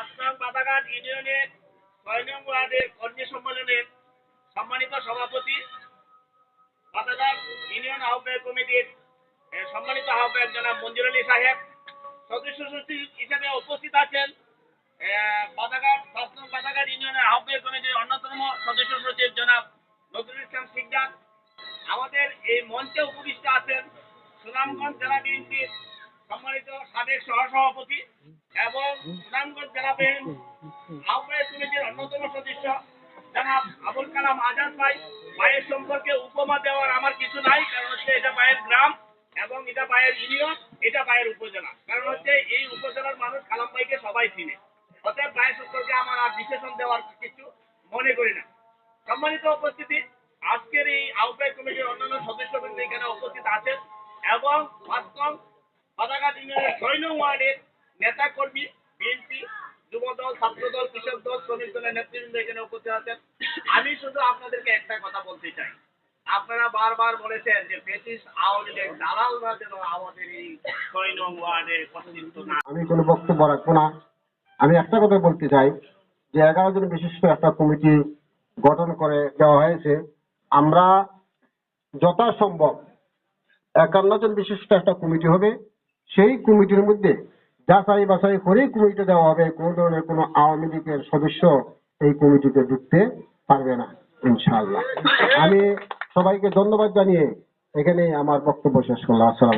আসাম, বাদাঘাট, ইউনিয়নের ছয় নং ওয়ার্ডের কর্মী সম্মেলনের সম্মানিত সভাপতি, বাদাঘাট ইউনিয়ন আহ্বায়ক কমিটির সম্মানিত আহ্বায়ক জনাব মঞ্জুর আলী সাহেব, সদস্য সচিব হিসেবে উপস্থিত আছেন বাদাঘাট পাঁচ নং ইউনিয়নের আহ্বায়ক কমিটির অন্যতম সদস্য সচিব জনাব নজরুল ইসলাম সিকদার আমাদের এই মঞ্চে উপবিষ্ট আছেন সুনামগঞ্জ জেলা বিএনপির সম্মানিত সাবেক সহসভাপতি এবং সুনামগঞ্জ জেলা কমিটির অন্যতম সদস্য জনাব আবুল কালাম আজাদ ভাই। ভাইয়ের সম্পর্কে উপমা দেওয়ার আমার কিছু নাই, কারণ হচ্ছে এটা ভাইয়ের গ্রাম এবং এটা ভাইয়ের ইউনিয়ন, এটা ভাইয়ের উপজেলা। কারণ হচ্ছে এই উপজেলার মানুষ কালাম ভাইকে সবাই চিনে। অতএব ভাইয়ের সম্পর্কে আমার আর বিশেষণ দেওয়ার কিছু মনে করি না। সম্মানিত উপস্থিতি, আজকের এই আহ্বায়ক কমিটির অন্যান্য সদস্যবৃন্দ এখানে উপস্থিত আছেন এবং বাদাঘাট ইউনিয়নের ছয় নং ওয়ার্ডের নেতা কর্মী বিএনপি, যুবদল, ছাত্রদল, কৃষক দল, শ্রমিক দলের নেতৃবৃন্দ এখানে উপস্থিত আছেন। আমি শুধু আপনাদেরকে একটা কথা বলতে চাই। আপনারা বারবার বলেছেন যে ব্রিটিশ আওয়ামী লীগ দালালরা যেন আমাদের এই ছয় নং ওয়ার্ডে প্রতিনিধিত্ব না আমি কোনো বক্তব্য রাখব না। আমি একটা কথা বলতে চাই যে এগারো জন বিশিষ্ট একটা কমিটি গঠন করে দেওয়া হয়েছে। আমরা যথাসম্ভব একান্ন জন বিশিষ্ট একটা কমিটি হবে। সেই কমিটির মধ্যে যাচাই বাছাই করেই কমিটি দেওয়া হবে, কোনো ধরনের কোনো আওয়ামী লীগের সদস্য এই কমিটিতে ঢুকতে পারবে না, ইনশাআল্লাহ। আমি সবাইকে ধন্যবাদ জানিয়ে এখানে আমার বক্তব্য শেষ করলাম। আসসালাম